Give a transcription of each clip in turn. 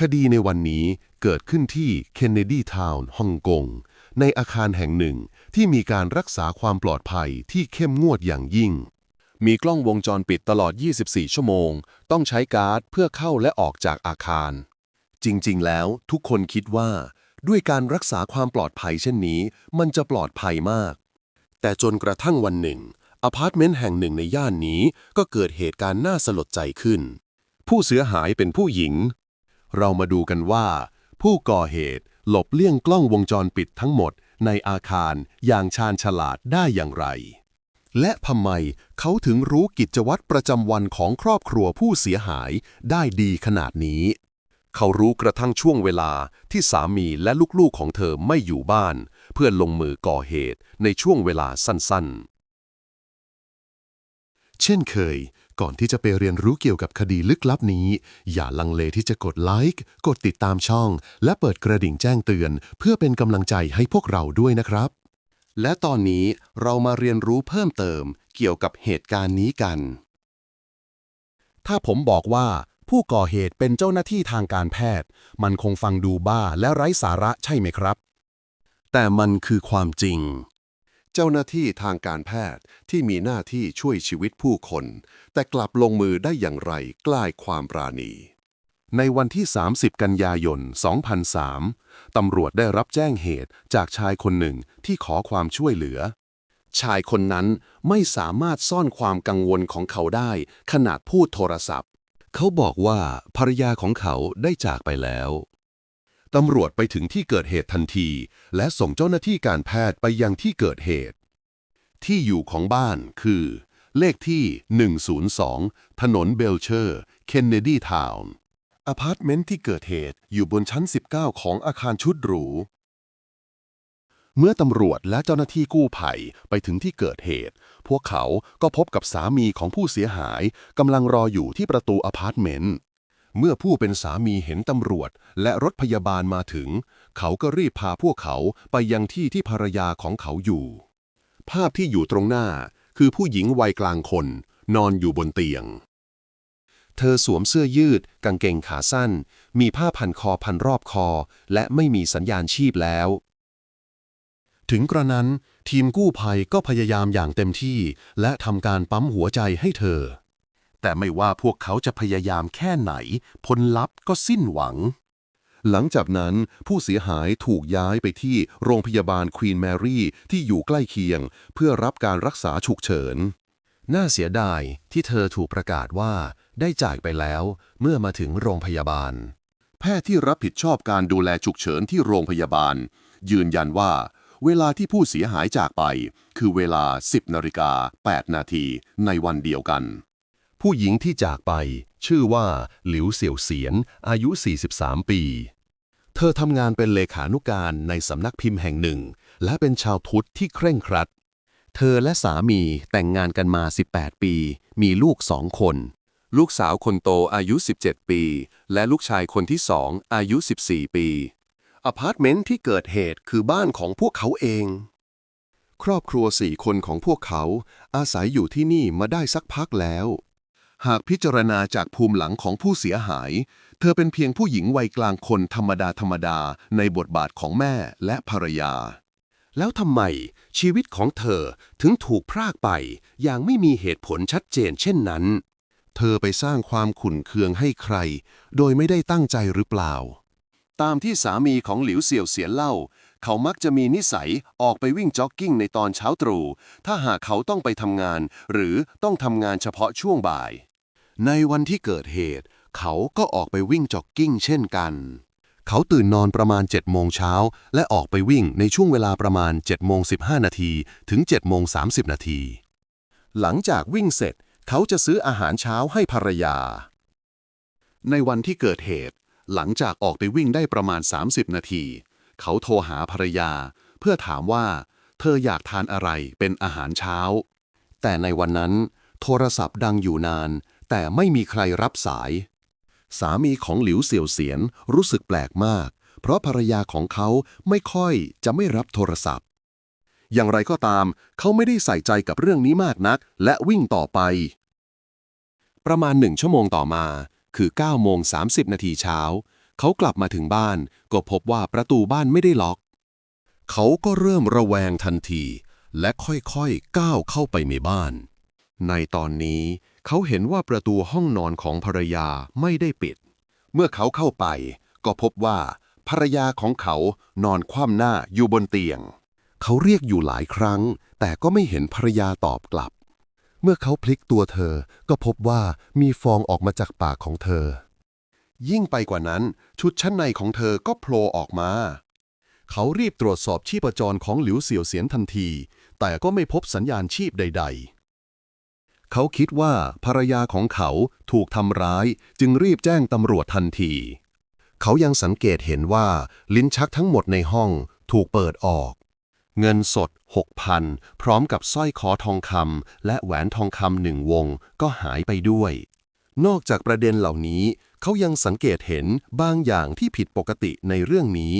คดีในวันนี้เกิดขึ้นที่เคนเนดีทาวน์ฮ่องกง ในอาคารแห่งหนึ่งที่มีการรักษาความปลอดภัยที่เข้มงวดอย่างยิ่ง มีกล้องวงจรปิดตลอด 24 ชั่วโมง ต้องใช้การ์ดเพื่อเข้าและออกจากอาคาร จริงๆ แล้วทุกคนคิดว่า ด้วยการรักษาความปลอดภัยเช่นนี้ มันจะปลอดภัยมาก แต่จนกระทั่งวันหนึ่งอพาร์ตเมนต์แห่งหนึ่งในย่านนี้ก็เกิดเหตุการณ์น่าสลดใจขึ้น ผู้เสียหายเป็นผู้หญิง เรามาดูกันว่า ผู้ก่อเหตุหลบเลี่ยงกล้องวงจรปิดทั้งหมดในอาคารอย่างชาญฉลาดได้อย่างไร และทำไมเขาถึงรู้กิจวัตรประจำวันของครอบครัวผู้เสียหายได้ดีขนาดนี้ เขารู้กระทั่งช่วงเวลาที่สามีและลูกๆของเธอไม่อยู่บ้าน เพื่อลงมือก่อเหตุในช่วงเวลาสั้นๆ เช่นเคย ก่อนที่จะไปเรียนรู้เกี่ยวกับคดีลึกลับนี้ อย่าลังเลที่จะกดไลค์ กดติดตามช่อง และเปิดกระดิ่งแจ้งเตือน เพื่อเป็นกำลังใจให้พวกเราด้วยนะครับ และตอนนี้เรามาเรียนรู้เพิ่มเติมเกี่ยวกับเหตุการณ์นี้กัน ถ้าผมบอกว่า ผู้ก่อเหตุเป็นเจ้าหน้าที่ทางการแพทย์ มันคงฟังดูบ้าและไร้สาระใช่ไหมครับ แต่มันคือความจริง เจ้าหน้าที่ทางการแพทย์ที่มีหน้าที่ช่วยชีวิตผู้คน แต่กลับลงมือได้อย่างไรกล้ายความปราณี ในวันที่ 30 กันยายน 2003 ตำรวจได้รับแจ้งเหตุจากชายคนหนึ่งที่ขอความช่วยเหลือ ชายคนนั้นไม่สามารถซ่อนความกังวลของเขาได้ขนาดพูดโทรศัพท์ เขาบอกว่าภรรยาของเขาได้จากไปแล้ว ตำรวจไปถึงที่เกิดเหตุทันที และส่งเจ้าหน้าที่การแพทย์ไปยังที่เกิดเหตุ ที่อยู่ของบ้านคือ เลขที่ 102 ถนนเบลเชอร์ เคนเนดีทาวน์อพาร์ตเมนต์ที่เกิดเหตุอยู่บนชั้น 19 ของอาคารชุดหรู เมื่อตำรวจและเจ้าหน้าที่กู้ภัยไปถึงที่เกิดเหตุ พวกเขาก็พบกับสามีของผู้เสียหายกำลังรออยู่ที่ประตูอพาร์ตเมนต์ เมื่อผู้เป็นสามีเห็นตำรวจและรถพยาบาลมาถึง เขาก็รีบพาพวกเขาไปยังที่ที่ภรรยาของเขาอยู่ ภาพที่อยู่ตรงหน้าคือผู้หญิงวัยกลางคน นอนอยู่บนเตียง เธอสวมเสื้อยืด กางเกงขาสั้น มีผ้าพันคอพันรอบคอ และไม่มีสัญญาณชีพแล้ว ถึงกระนั้นทีมกู้ภัยก็พยายามอย่างเต็มที่ และทำการปั๊มหัวใจให้เธอ แต่ไม่ว่าพวกเขาจะพยายามแค่ไหน ผลลัพธ์ก็สิ้นหวัง หลังจากนั้นผู้เสียหายถูกย้ายไปที่โรงพยาบาลควีนแมรี่ที่อยู่ใกล้เคียง เพื่อรับการรักษาฉุกเฉิน น่าเสียดายที่เธอถูกประกาศว่าได้จากไปแล้วเมื่อมาถึงโรงพยาบาล แพทย์ที่รับผิดชอบการดูแลฉุกเฉินที่โรงพยาบาล ยืนยันว่า เวลาที่ผู้เสียหายจากไป คือเวลา 10นาฬิกา8นาทีในวันเดียวกัน ผู้หญิงที่จากไป ชื่อว่าหลิวเสี่ยวเสียน อายุ 43 ปี เธอทำงานเป็นเลขานุการในสำนักพิมพ์แห่งหนึ่ง และเป็นชาวพุทธที่เคร่งครัด เธอและสามีแต่งงานกันมา 18 ปี มีลูกสองคน ลูกสาวคนโตอายุ 17 ปี และลูกชายคนที่สองอายุ 14 ปีอพาร์ตเมนต์ที่เกิดเหตุคือบ้านของพวกเขาเอง ครอบครัวสี่คนของพวกเขาอาศัยอยู่ที่นี่มาได้สักพักแล้ว หากพิจารณาจากภูมิหลังของผู้เสียหาย เธอเป็นเพียงผู้หญิงวัยกลางคนธรรมดาธรรมดาในบทบาทของแม่และภรรยา แล้วทำไมชีวิตของเธอถึงถูกพรากไป อย่างไม่มีเหตุผลชัดเจนเช่นนั้น เธอไปสร้างความขุ่นเคืองให้ใคร โดยไม่ได้ตั้งใจหรือเปล่า ตามที่สามีของหลิวเสี่ยวเสียนเล่า เขามักจะมีนิสัยออกไปวิ่งจ็อกกิ้งในตอนเช้าตรู่ถ้าหากเขาต้องไปทำงาน หรือต้องทำงานเฉพาะช่วงบ่าย ในวันที่เกิดเหตุ เขาก็ออกไปวิ่งจ็อกกิ้งเช่นกัน เขาตื่นนอนประมาณ7โมงเช้าและออกไปวิ่งในช่วงเวลาประมาณ7โมง15 นาทีถึง7โมง30 นาที หลังจากวิ่งเสร็จ เขาจะซื้ออาหารเช้าให้ภรรยา ในวันที่เกิดเหตุ หลังจากออกไปวิ่งได้ประมาณ 30 นาที เขาโทรหาภรรยา เพื่อถามว่า เธออยากทานอะไรเป็นอาหารเช้า แต่ในวันนั้น โทรศัพท์ดังอยู่นาน แต่ไม่มีใครรับสาย สามีของหลิวเสี่ยวเสียนรู้สึกแปลกมาก เพราะภรรยาของเขาไม่ค่อยจะไม่รับโทรศัพท์ อย่างไรก็ตาม เขาไม่ได้ใส่ใจกับเรื่องนี้มากนัก และวิ่งต่อไป ประมาณหนึ่งชั่วโมงต่อมา คือ9โมง30 นาทีเช้า เขากลับมาถึงบ้าน ก็พบว่าประตูบ้านไม่ได้ล็อก เขาก็เริ่มระแวงทันที และค่อยๆก้าวเข้าไปในบ้าน ในตอนนี้ เขาเห็นว่าประตูห้องนอนของภรรยาไม่ได้ปิด เมื่อเขาเข้าไป ก็พบว่าภรรยาของเขานอนคว่ำหน้าอยู่บนเตียง เขาเรียกอยู่หลายครั้ง แต่ก็ไม่เห็นภรรยาตอบกลับ เมื่อเขาพลิกตัวเธอ ก็พบว่ามีฟองออกมาจากปากของเธอ ยิ่งไปกว่านั้น ชุดชั้นในของเธอก็โผล่ออกมา เขารีบตรวจสอบชีพจรของหลิวเสี่ยวเสียนทันที แต่ก็ไม่พบสัญญาณชีพใด ๆ เขาคิดว่าภรรยาของเขาถูกทำร้ายจึงรีบแจ้งตำรวจทันที เขายังสังเกตเห็นว่าลิ้นชักทั้งหมดในห้องถูกเปิดออก เงินสด 6,000 พร้อมกับสร้อยคอทองคำและแหวนทองคำหนึ่งวงก็หายไปด้วย นอกจากประเด็นเหล่านี้ เขายังสังเกตเห็นบางอย่างที่ผิดปกติในเรื่องนี้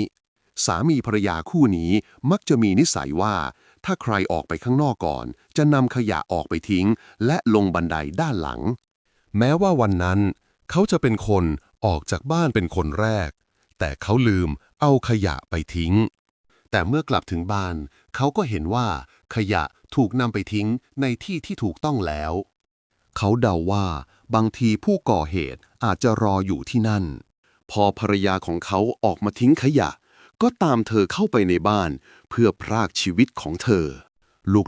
สามีภรรยาคู่นี้มักจะมีนิสัยว่า ถ้าใครออกไปข้างนอกก่อน จะนำขยะออกไปทิ้ง และลงบันไดด้านหลัง แม้ว่าวันนั้น เขาจะเป็นคนออกจากบ้านเป็นคนแรก แต่เขาลืมเอาขยะไปทิ้ง แต่เมื่อกลับถึงบ้าน เขาก็เห็นว่าขยะถูกนำไปทิ้งในที่ที่ถูกต้องแล้ว เขาเดาว่าบางทีผู้ก่อเหตุอาจจะรออยู่ที่นั่น พอภรรยาของเขาออกมาทิ้งขยะ ก็ตามเธอเข้าไปในบ้าน เพื่อพรากชีวิตของเธอ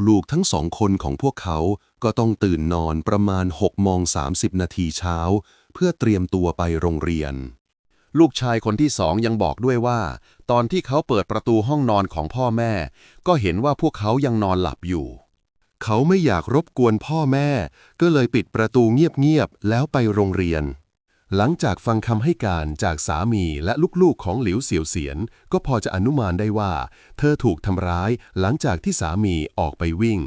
ลูกๆทั้งสองคนของพวกเขาก็ต้องตื่นนอนประมาณ6โมง30 นาทีเช้า เพื่อเตรียมตัวไปโรงเรียน ลูกชายคนที่สองยังบอกด้วยว่า ตอนที่เขาเปิดประตูห้องนอนของพ่อแม่ ก็เห็นว่าพวกเขายังนอนหลับอยู่ เขาไม่อยากรบกวนพ่อแม่ ก็เลยปิดประตูเงียบๆแล้วไปโรงเรียน หลังจากฟังคำให้การจากสามีและลูกๆของหลิวเสี่ยวเสียน ก็พอจะอนุมานได้ว่า เธอถูกทำร้ายหลังจากที่สามีออกไปวิ่ง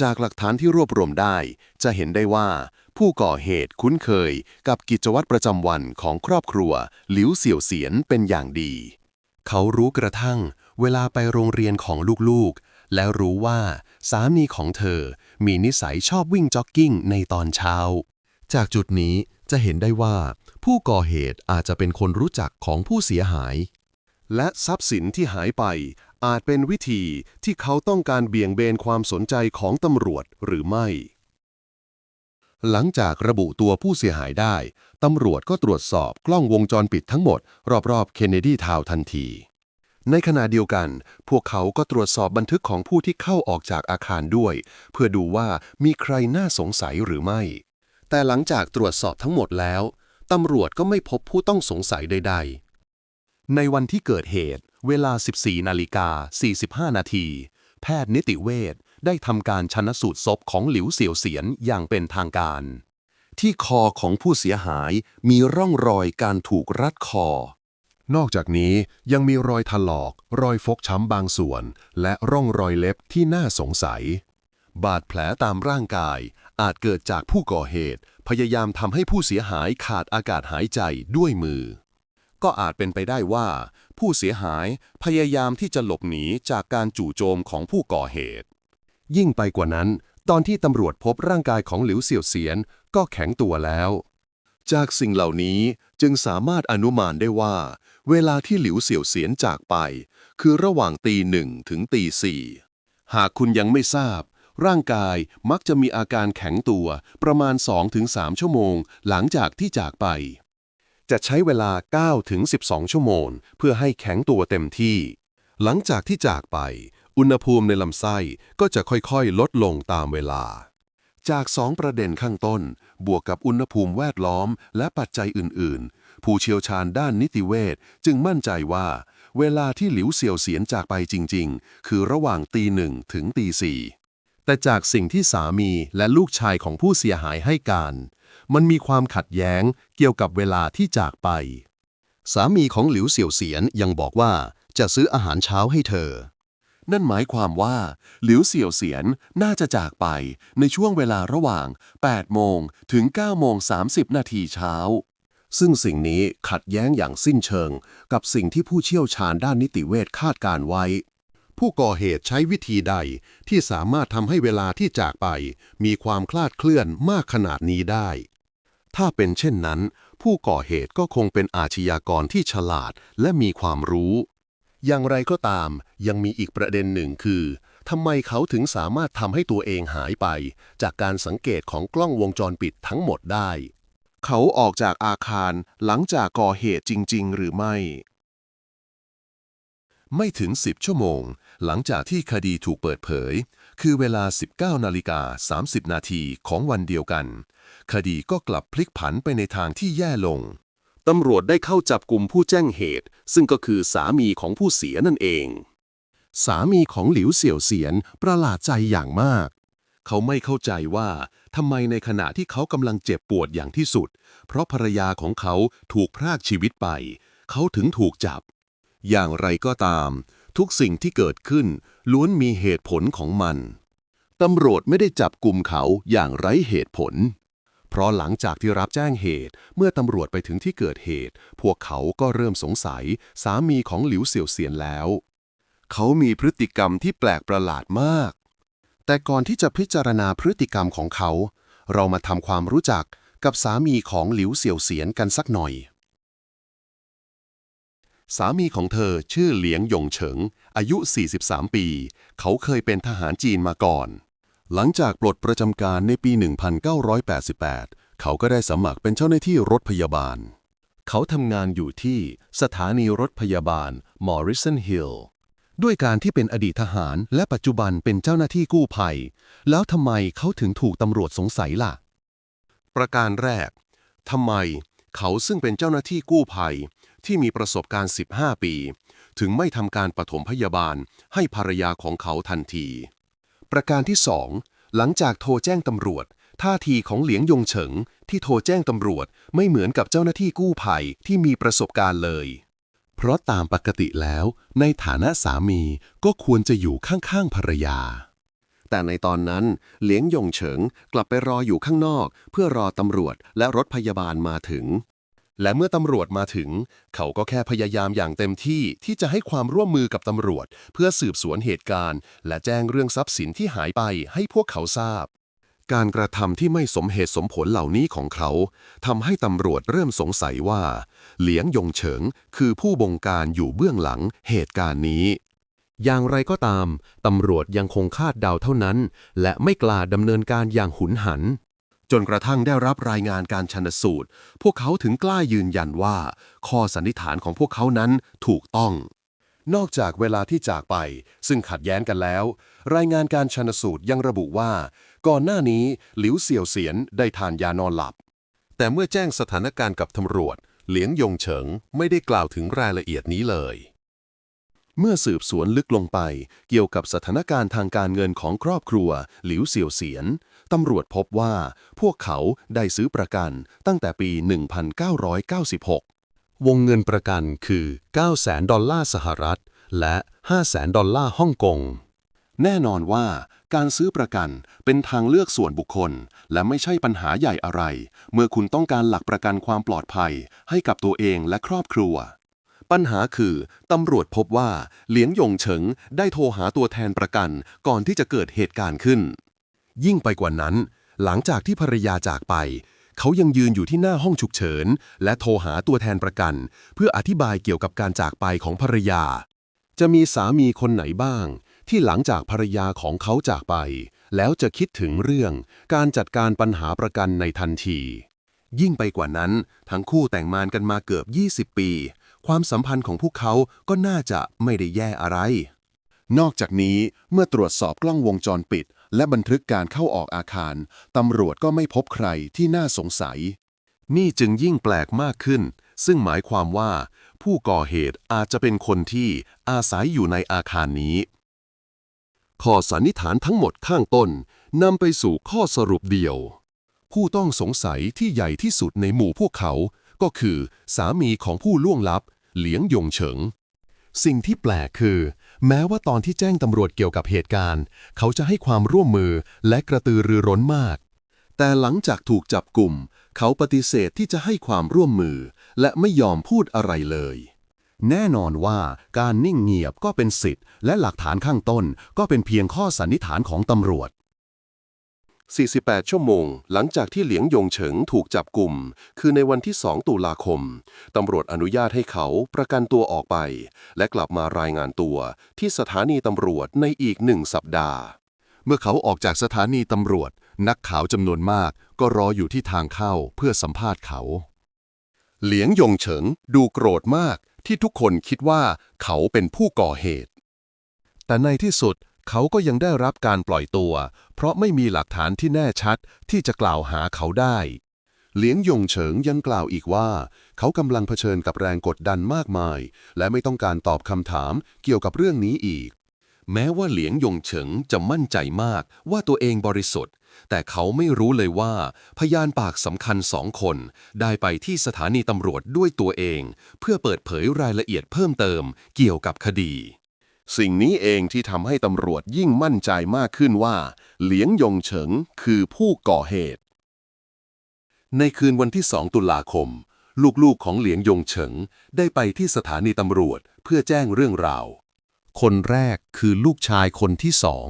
จากหลักฐานที่รวบรวมได้ จะเห็นได้ว่า ผู้ก่อเหตุคุ้นเคยกับกิจวัตรประจำวันของครอบครัว หลิวเสี่ยวเสียนเป็นอย่างดี เขารู้กระทั่ง เวลาไปโรงเรียนของลูกๆ และรู้ว่าสามีของเธอมีนิสัยชอบวิ่งจ็อกกิ้งในตอนเช้า จากจุดนี้ จะเห็นได้ว่าผู้ก่อเหตุอาจจะเป็นคนรู้จักของผู้เสียหาย และทรัพย์สินที่หายไปอาจเป็นวิธีที่เขาต้องการเบี่ยงเบนความสนใจของตำรวจหรือไม่ หลังจากระบุตัวผู้เสียหายได้ ตำรวจก็ตรวจสอบกล้องวงจรปิดทั้งหมด รอบๆเคนเนดีทาวทันที ในขณะเดียวกัน พวกเขาก็ตรวจสอบบันทึกของผู้ที่เข้าออกจากอาคารด้วย เพื่อดูว่ามีใครน่าสงสัยหรือไม่ แต่หลังจากตรวจสอบทั้งหมดแล้ว ตำรวจก็ไม่พบผู้ต้องสงสัยใด ๆ ในวันที่เกิดเหตุ เวลา 14นาฬิกา45 นาที แพทย์นิติเวชได้ทำการชันสูตรศพของหลิวเสี่ยวเสียนอย่างเป็นทางการ ที่คอของผู้เสียหายมีร่องรอยการถูกรัดคอ นอกจากนี้ยังมีรอยถลอก รอยฟกช้ำบางส่วน และร่องรอยเล็บที่น่าสงสัย บาดแผลตามร่างกาย อาจเกิดจากผู้ก่อเหตุ พยายามทำให้ผู้เสียหายขาดอากาศหายใจด้วยมือ ก็อาจเป็นไปได้ว่า ผู้เสียหายพยายามที่จะหลบหนีจากการจู่โจมของผู้ก่อเหตุ ยิ่งไปกว่านั้น ตอนที่ตำรวจพบร่างกายของหลิวเสี่ยวเสียนก็แข็งตัวแล้ว จากสิ่งเหล่านี้จึงสามารถอนุมานได้ว่า เวลาที่หลิวเสี่ยวเสียนจากไป คือระหว่างตีหนึ่งถึงตีสี่หากคุณยังไม่ทราบ ร่างกายมักจะมีอาการแข็งตัวประมาณ 2-3 ชั่วโมง หลังจากที่จากไป จะใช้เวลา9ถึง12 ชั่วโมง เพื่อให้แข็งตัวเต็มที่ หลังจากที่จากไป อุณหภูมิในลำไส้ก็จะค่อยๆ ลดลงตามเวลา จากสองประเด็นข้างต้น บวกกับอุณหภูมิแวดล้อมและปัจจัยอื่น ๆ ผู้เชี่ยวชาญด้านนิติเวชจึงมั่นใจว่าเวลาที่หลิวเสี่ยวเสียนจากไปจริง ๆ คือระหว่างตีหนึ่งถึงตีสี่ แต่จากสิ่งที่สามีและลูกชายของผู้เสียหายให้การ มันมีความขัดแย้งเกี่ยวกับเวลาที่จากไป สามีของหลิวเสี่ยวเสียนยังบอกว่าจะซื้ออาหารเช้าให้เธอ นั่นหมายความว่า หลิวเสี่ยวเสียนน่าจะจากไปในช่วงเวลาระหว่าง 8 โมงถึง 9 โมง 30 นาทีเช้า ซึ่งสิ่งนี้ขัดแย้งอย่างสิ้นเชิง กับสิ่งที่ผู้เชี่ยวชาญด้านนิติเวชคาดการไว้ ผู้ก่อเหตุใช้วิธีใดที่สามารถทำให้เวลาที่จากไป มีความคลาดเคลื่อนมากขนาดนี้ได้ ถ้าเป็นเช่นนั้น ผู้ก่อเหตุก็คงเป็นอาชญากรที่ฉลาดและมีความรู้ อย่างไรก็ตาม ยังมีอีกประเด็นหนึ่งคือทำไมเขาถึงสามารถทำให้ตัวเองหายไป จากการสังเกตของกล้องวงจรปิดทั้งหมดได้ เขาออกจากอาคารหลังจากก่อเหตุจริง ๆ หรือไม่ ไม่ถึง 10 ชั่วโมง หลังจากที่คดีถูกเปิดเผย คือเวลา 19นาฬิกา30 นาทีของวันเดียวกัน คดีก็กลับพลิกผันไปในทางที่แย่ลง ตำรวจได้เข้าจับกลุ่มผู้แจ้งเหตุ ซึ่งก็คือสามีของผู้เสียนั่นเอง สามีของหลิวเสี่ยวเสียนประหลาดใจอย่างมาก เขาไม่เข้าใจว่าทำไมในขณะที่เขากำลังเจ็บปวดอย่างที่สุด เพราะภรรยาของเขาถูกพรากชีวิตไป เขาถึงถูกจับ อย่างไรก็ตาม ทุกสิ่งที่เกิดขึ้น ล้วนมีเหตุผลของมันตำรวจไม่ได้จับกลุ่มเขาอย่างไร้เหตุผล เพราะหลังจากที่รับแจ้งเหตุ เมื่อตำรวจไปถึงที่เกิดเหตุ พวกเขาก็เริ่มสงสัยสามีของหลิวเสี่ยวเซียนแล้ว เขามีพฤติกรรมที่แปลกประหลาดมาก แต่ก่อนที่จะพิจารณาพฤติกรรมของเขา เรามาทำความรู้จักกับสามีของหลิวเสี่ยวเสียนกันสักหน่อย สามีของเธอชื่อเหลียงหยงเฉิง อายุ 43 ปี เขาเคยเป็นทหารจีนมาก่อน หลังจากปลดประจำการในปี 1988 เขาก็ได้สมัครเป็นเจ้าหน้าที่รถพยาบาล เขาทำงานอยู่ที่สถานีรถพยาบาล Morrison Hill ด้วยการที่เป็นอดีตทหารและปัจจุบันเป็นเจ้าหน้าที่กู้ภัย แล้วทำไมเขาถึงถูกตำรวจสงสัยล่ะ ประการแรกทำไมเขาซึ่งเป็นเจ้าหน้าที่กู้ภัย ที่มีประสบการณ์ 15 ปี ถึงไม่ทำการปฐมพยาบาลให้ภรรยาของเขาทันที ประการที่สองหลังจากโทรแจ้งตำรวจ ท่าทีของเหลียงยงเฉิง ที่โทรแจ้งตำรวจไม่เหมือนกับเจ้าหน้าที่กู้ภัยที่มีประสบการณ์เลย เพราะตามปกติแล้ว ในฐานะสามีก็ควรจะอยู่ข้างๆภรรยาแต่ในตอนนั้นเหลียงยงเฉิงกลับไปรออยู่ข้างนอก เพื่อรอตำรวจและรถพยาบาลมาถึง และเมื่อตำรวจมาถึง เขาก็แค่พยายามอย่างเต็มที่ที่จะให้ความร่วมมือกับตำรวจ เพื่อสืบสวนเหตุการณ์ และแจ้งเรื่องทรัพย์สินที่หายไปให้พวกเขาทราบ การกระทำที่ไม่สมเหตุสมผลเหล่านี้ของเขาทำให้ตำรวจเริ่มสงสัยว่า เหลียงยงเฉิง คือผู้บงการอยู่เบื้องหลังเหตุการณ์นี้ อย่างไรก็ตาม ตำรวจยังคงคาดเดาเท่านั้น และไม่กล้าดำเนินการอย่างหุนหัน จนกระทั่งได้รับรายงานการชันสูตร พวกเขาถึงกล้ายืนยันว่า ข้อสันนิษฐานของพวกเขานั้นถูกต้อง นอกจากเวลาที่จากไป ซึ่งขัดแย้งกันแล้ว รายงานการชันสูตรยังระบุว่า ก่อนหน้านี้หลิวเสี่ยวเสียนได้ทานยานอนหลับ แต่เมื่อแจ้งสถานการณ์กับตำรวจ เหลียงยงเฉิงไม่ได้กล่าวถึงรายละเอียดนี้เลยเมื่อสืบสวนลึกลงไป เกี่ยวกับสถานการณ์ทางการเงินของครอบครัว หลิวเสี่ยวเสียน ตำรวจพบว่าพวกเขาได้ซื้อประกันตั้งแต่ปี 1996 วงเงินประกันคือ 900,000 ดอลลาร์สหรัฐ และ 500,000 ดอลลาร์ฮ่องกง แน่นอนว่าการซื้อประกันเป็นทางเลือกส่วนบุคคล และไม่ใช่ปัญหาใหญ่อะไร เมื่อคุณต้องการหลักประกันความปลอดภัยให้กับตัวเองและครอบครัว ปัญหาคือ ตำรวจพบว่า เหลียงหยงเฉิงได้โทรหาตัวแทนประกันก่อนที่จะเกิดเหตุการณ์ขึ้น ยิ่งไปกว่านั้น หลังจากที่ภรรยาจากไป เขายังยืนอยู่ที่หน้าห้องฉุกเฉิน และโทรหาตัวแทนประกัน เพื่ออธิบายเกี่ยวกับการจากไปของภรรยา จะมีสามีคนไหนบ้าง ที่หลังจากภรรยาของเขาจากไป แล้วจะคิดถึงเรื่อง การจัดการปัญหาประกันในทันที ยิ่งไปกว่านั้น ทั้งคู่แต่งงานกันมาเกือบ 20 ปี ความสัมพันธ์ของพวกเขาก็น่าจะไม่ได้แย่อะไรนอกจากนี้เมื่อตรวจสอบกล้องวงจรปิด และบันทึกการเข้าออกอาคาร ตำรวจก็ไม่พบใครที่น่าสงสัย นี่จึงยิ่งแปลกมากขึ้น ซึ่งหมายความว่า ผู้ก่อเหตุอาจจะเป็นคนที่อาศัยอยู่ในอาคารนี้ข้อสันนิษฐานทั้งหมดข้างต้นนำไปสู่ข้อสรุปเดียว ผู้ต้องสงสัยที่ใหญ่ที่สุดในหมู่พวกเขา ก็คือ สามีของผู้ล่วงลับ เหลียงยงเฉิง สิ่งที่แปลกคือ แม้ว่าตอนที่แจ้งตำรวจเกี่ยวกับเหตุการณ์ เขาจะให้ความร่วมมือและกระตือรือร้นมาก แต่หลังจากถูกจับกลุ่ม เขาปฏิเสธที่จะให้ความร่วมมือ และไม่ยอมพูดอะไรเลย แน่นอนว่าการนิ่งเงียบก็เป็นสิทธิ์ และหลักฐานข้างต้นก็เป็นเพียงข้อสันนิษฐานของตำรวจ 48 ชั่วโมง หลังจากที่เหลียงยงเฉิงถูกจับกลุ่ม คือในวันที่ 2 ตุลาคม ตำรวจอนุญาตให้เขาประกันตัวออกไป และกลับมารายงานตัวที่สถานีตำรวจในอีกหนึ่งสัปดาห์ เมื่อเขาออกจากสถานีตำรวจ นักข่าวจำนวนมากก็รออยู่ที่ทางเข้าเพื่อสัมภาษณ์เขา เหลียงยงเฉิงดูโกรธมากที่ทุกคนคิดว่าเขาเป็นผู้ก่อเหตุ แต่ในที่สุด เขาก็ยังได้รับการปล่อยตัว เพราะไม่มีหลักฐานที่แน่ชัดที่จะกล่าวหาเขาได้ เหลียงยงเฉิงยังกล่าวอีกว่า เขากำลังเผชิญกับแรงกดดันมากมาย และไม่ต้องการตอบคำถามเกี่ยวกับเรื่องนี้อีก แม้ว่าเหลียงยงเฉิงจะมั่นใจมากว่าตัวเองบริสุทธิ์ แต่เขาไม่รู้เลยว่า พยานปากสำคัญสองคน ได้ไปที่สถานีตำรวจด้วยตัวเอง เพื่อเปิดเผยรายละเอียดเพิ่มเติมเกี่ยวกับคดี สิ่งนี้เองที่ทำให้ตำรวจยิ่งมั่นใจมากขึ้นว่า เหลียงยงเฉิงคือผู้ก่อเหตุ ในคืนวันที่ 2 ตุลาคม ลูกๆของเหลียงยงเฉิงได้ไปที่สถานีตำรวจเพื่อแจ้งเรื่องราว คนแรกคือลูกชายคนที่สอง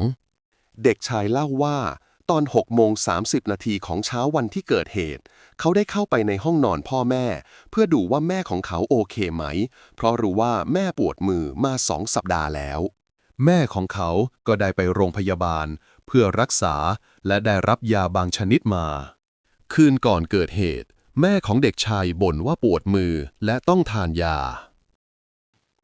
เด็กชายเล่าว่า ตอน6โมง30 นาทีของเช้าวันที่เกิดเหตุ เขาได้เข้าไปในห้องนอนพ่อแม่ เพื่อดูว่าแม่ของเขาโอเคไหม เพราะรู้ว่าแม่ปวดมือมาสองสัปดาห์แล้ว แม่ของเขาก็ได้ไปโรงพยาบาล เพื่อรักษาและได้รับยาบางชนิดมา คืนก่อนเกิดเหตุ แม่ของเด็กชายบ่นว่าปวดมือและต้องทานยา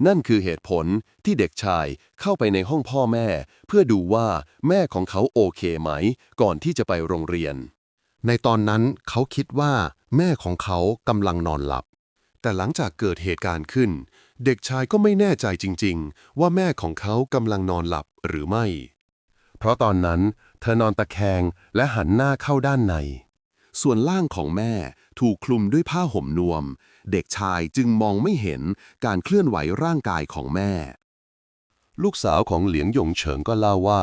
นั่นคือเหตุผลที่เด็กชายเข้าไปในห้องพ่อแม่ เพื่อดูว่าแม่ของเขาโอเคไหม ก่อนที่จะไปโรงเรียน ในตอนนั้นเขาคิดว่าแม่ของเขากำลังนอนหลับ แต่หลังจากเกิดเหตุการณ์ขึ้น เด็กชายก็ไม่แน่ใจจริง ๆ ว่าแม่ของเขากำลังนอนหลับหรือไม่ เพราะตอนนั้นเธอนอนตะแคงและหันหน้าเข้าด้านใน ส่วนล่างของแม่ถูกคลุมด้วยผ้าห่มนวม เด็กชายจึงมองไม่เห็นการเคลื่อนไหวร่างกายของแม่ ลูกสาวของเหลียงหยงเฉิงก็เล่าว่า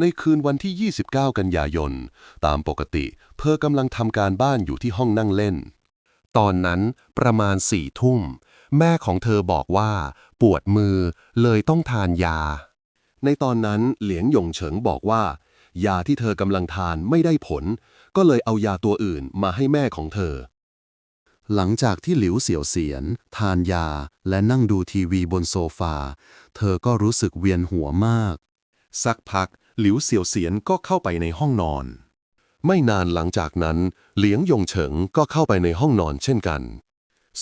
ในคืนวันที่ 29 กันยายน ตามปกติเธอกำลังทำการบ้านอยู่ที่ห้องนั่งเล่น ตอนนั้นประมาณสี่ทุ่ม แม่ของเธอบอกว่า ปวดมือเลยต้องทานยา ในตอนนั้นเหลียงหยงเฉิงบอกว่า ยาที่เธอกำลังทานไม่ได้ผล ก็เลยเอายาตัวอื่นมาให้แม่ของเธอ หลังจากที่หลิวเสี่ยวเสียน ทานยา และนั่งดูทีวีบนโซฟา เธอก็รู้สึกเวียนหัวมาก สักพัก หลิวเสี่ยวเสียนก็เข้าไปในห้องนอน ไม่นานหลังจากนั้น เหลียงยงเฉิงก็เข้าไปในห้องนอนเช่นกัน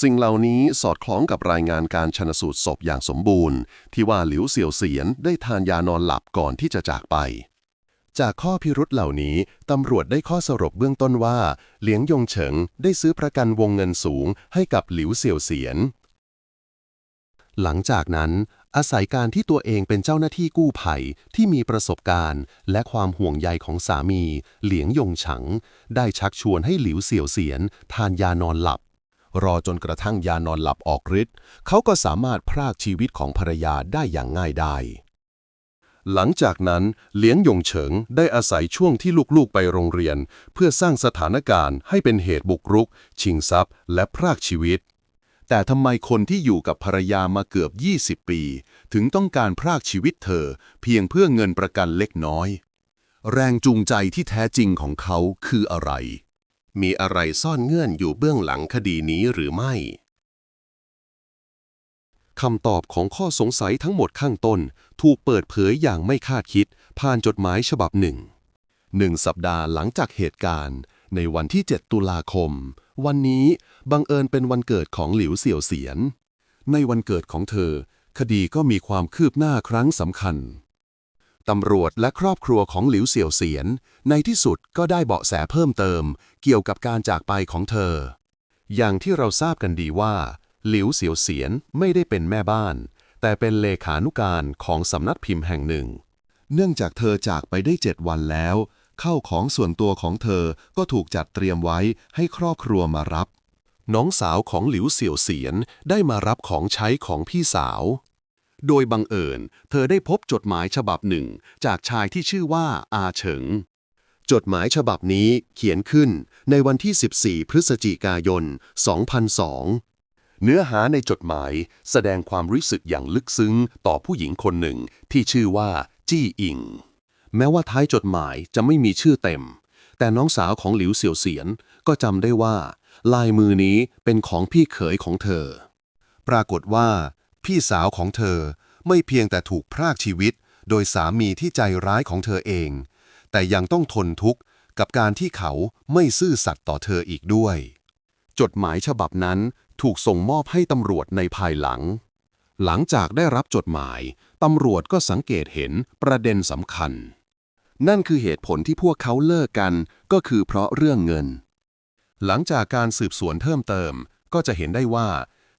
สิ่งเหล่านี้สอดคล้องกับรายงานการชนสูตรศพอย่างสมบูรณ์ ที่ว่าหลิวเสี่ยวเสียนได้ทานยานอนหลับก่อนที่จะจากไป จากข้อพิรุธเหล่านี้ ตำรวจได้ข้อสรุปเบื้องต้นว่า เหลียงยงเฉิงได้ซื้อประกันวงเงินสูงให้กับหลิวเสี่ยวเสียน หลังจากนั้น อาศัยการที่ตัวเองเป็นเจ้าหน้าที่กู้ภัยที่มีประสบการณ์ และความห่วงใยของสามี เหลียงยงฉัง ได้ชักชวนให้หลิวเสี่ยวเสียน ทานยานอนหลับรอจนกระทั่งยานอนหลับออกฤทธิ์เขาก็สามารถพรากชีวิตของภรรยาได้อย่างง่ายดาย หลังจากนั้นเหลียงยงเฉิงได้อาศัยช่วงที่ลูกๆไปโรงเรียน เพื่อสร้างสถานการณ์ให้เป็นเหตุบุกรุก ชิงทรัพย์ และพรากชีวิต แต่ทำไมคนที่อยู่กับภรรยามาเกือบ 20 ปี ถึงต้องการพรากชีวิตเธอ เพียงเพื่อเงินประกันเล็กน้อย แรงจูงใจที่แท้จริงของเขาคืออะไร มีอะไรซ่อนเงื่อนอยู่เบื้องหลังคดีนี้หรือไม่ คำตอบของข้อสงสัยทั้งหมดข้างต้น ถูกเปิดเผยอย่างไม่คาดคิด ผ่านจดหมายฉบับหนึ่งหนึ่งสัปดาห์หลังจากเหตุการณ์ ในวันที่ 7 ตุลาคม วันนี้บังเอิญเป็นวันเกิดของหลิวเสี่ยวเสียน ในวันเกิดของเธอ คดีก็มีความคืบหน้าครั้งสำคัญตำรวจและครอบครัวของหลิวเสี่ยวเสียน ในที่สุดก็ได้เบาะแสเพิ่มเติม เกี่ยวกับการจากไปของเธอ อย่างที่เราทราบกันดีว่า หลิวเสี่ยวเสียนไม่ได้เป็นแม่บ้าน แต่เป็นเลขานุการของสำนักพิมพ์แห่งหนึ่ง เนื่องจากเธอจากไปได้เจ็ดวันแล้ว เข้าของส่วนตัวของเธอก็ถูกจัดเตรียมไว้ให้ครอบครัวมารับ น้องสาวของหลิวเสี่ยวเสียนได้มารับของใช้ของพี่สาว โดยบังเอิญ เธอได้พบจดหมายฉบับหนึ่ง จากชายที่ชื่อว่าอาเฉิง จดหมายฉบับนี้เขียนขึ้นในวันที่ 14 พฤศจิกายน 2002 เนื้อหาในจดหมายแสดงความรู้สึกอย่างลึกซึ้งต่อผู้หญิงคนหนึ่งที่ชื่อว่า จี้อิง แม้ว่าท้ายจดหมายจะไม่มีชื่อเต็ม แต่น้องสาวของหลิวเสี่ยวเสียนก็จำได้ว่า ลายมือนี้เป็นของพี่เขยของเธอ ปรากฏว่า พี่สาวของเธอไม่เพียงแต่ถูกพรากชีวิต โดยสามีที่ใจร้ายของเธอเอง แต่ยังต้องทนทุกข์กับการที่เขาไม่ซื่อสัตย์ต่อเธออีกด้วย จดหมายฉบับนั้นถูกส่งมอบให้ตำรวจในภายหลัง หลังจากได้รับจดหมาย ตำรวจก็สังเกตเห็นประเด็นสำคัญ นั่นคือเหตุผลที่พวกเขาเลิกกันก็คือเพราะเรื่องเงิน หลังจากการสืบสวนเพิ่มเติม ก็จะเห็นได้ว่า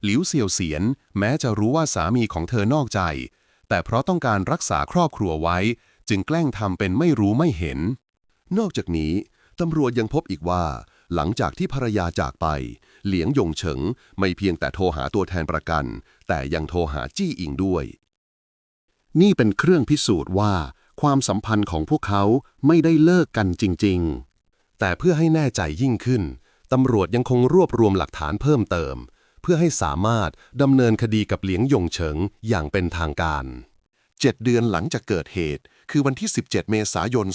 หลิวเซียวเสียน แม้จะรู้ว่าสามีของเธอนอกใจ แต่เพราะต้องการรักษาครอบครัวไว้ จึงแกล้งทำเป็นไม่รู้ไม่เห็น นอกจากนี้ตำรวจยังพบอีกว่า หลังจากที่ภรรยาจากไป เหลียงยงเฉิงไม่เพียงแต่โทรหาตัวแทนประกัน แต่ยังโทรหาจี้อิงด้วย นี่เป็นเครื่องพิสูจน์ว่า ความสัมพันธ์ของพวกเขาไม่ได้เลิกกันจริง ๆ แต่เพื่อให้แน่ใจยิ่งขึ้นตำรวจยังคงรวบรวมหลักฐานเพิ่มเติม เพื่อให้สามารถดำเนินคดีกับเหลียงยงเฉิงอย่างเป็นทางการเจ็ดเดือนหลังจากเกิดเหตุ คือวันที่ 17 เมษายน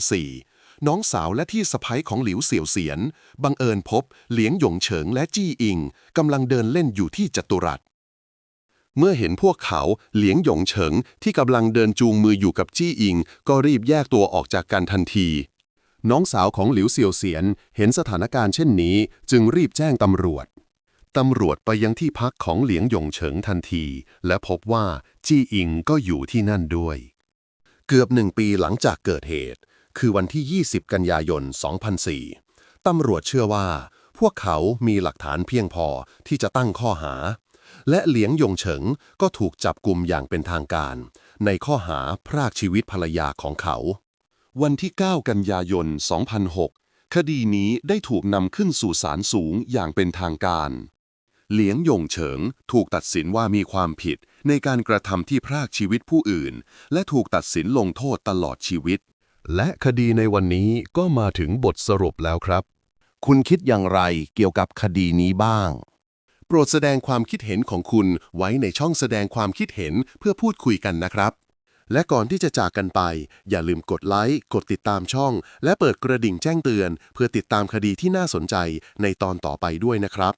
2004 น้องสาวและที่สะพ้ยของหลิวเสี่ยวเสียน บังเอิญพบเหลียงหยงเฉิงและจี้อิงกำลังเดินเล่นอยู่ที่จัตุรัส เมื่อเห็นพวกเขาเหลียงหยงเฉิงที่กำลังเดินจูงมืออยู่กับจี้อิง ก็รีบแยกตัวออกจากกันทันที น้องสาวของหลิวเซียวเสียนเห็นสถานการณ์เช่นนี้ จึงรีบแจ้งตำรวจตำรวจไปยังที่พักของเหลียงหยงเฉิงทันที และพบว่าจี้อิงก็อยู่ที่นั่นด้วย เกือบหนึ่งปีหลังจากเกิดเหตุ คือวันที่ 20 กันยายน 2004 ตำรวจเชื่อว่า พวกเขามีหลักฐานเพียงพอที่จะตั้งข้อหา และเหลียงยงเฉิงก็ถูกจับกลุ่มอย่างเป็นทางการ ในข้อหาพรากชีวิตภรรยาของเขา วันที่ 9 กันยายน 2006 คดีนี้ได้ถูกนำขึ้นสู่ศาลสูงอย่างเป็นทางการเหลียงยงเฉิงถูกตัดสินว่ามีความผิดในการกระทำที่พรากชีวิตผู้อื่น และถูกตัดสินลงโทษตลอดชีวิต และคดีในวันนี้ก็มาถึงบทสรุปแล้วครับ คุณคิดอย่างไรเกี่ยวกับคดีนี้บ้าง โปรดแสดงความคิดเห็นของคุณไว้ในช่องแสดงความคิดเห็นเพื่อพูดคุยกันนะครับ และก่อนที่จะจากกันไป อย่าลืมกดไลค์ กดติดตามช่อง และเปิดกระดิ่งแจ้งเตือน เพื่อติดตามคดีที่น่าสนใจในตอนต่อไปด้วยนะครับ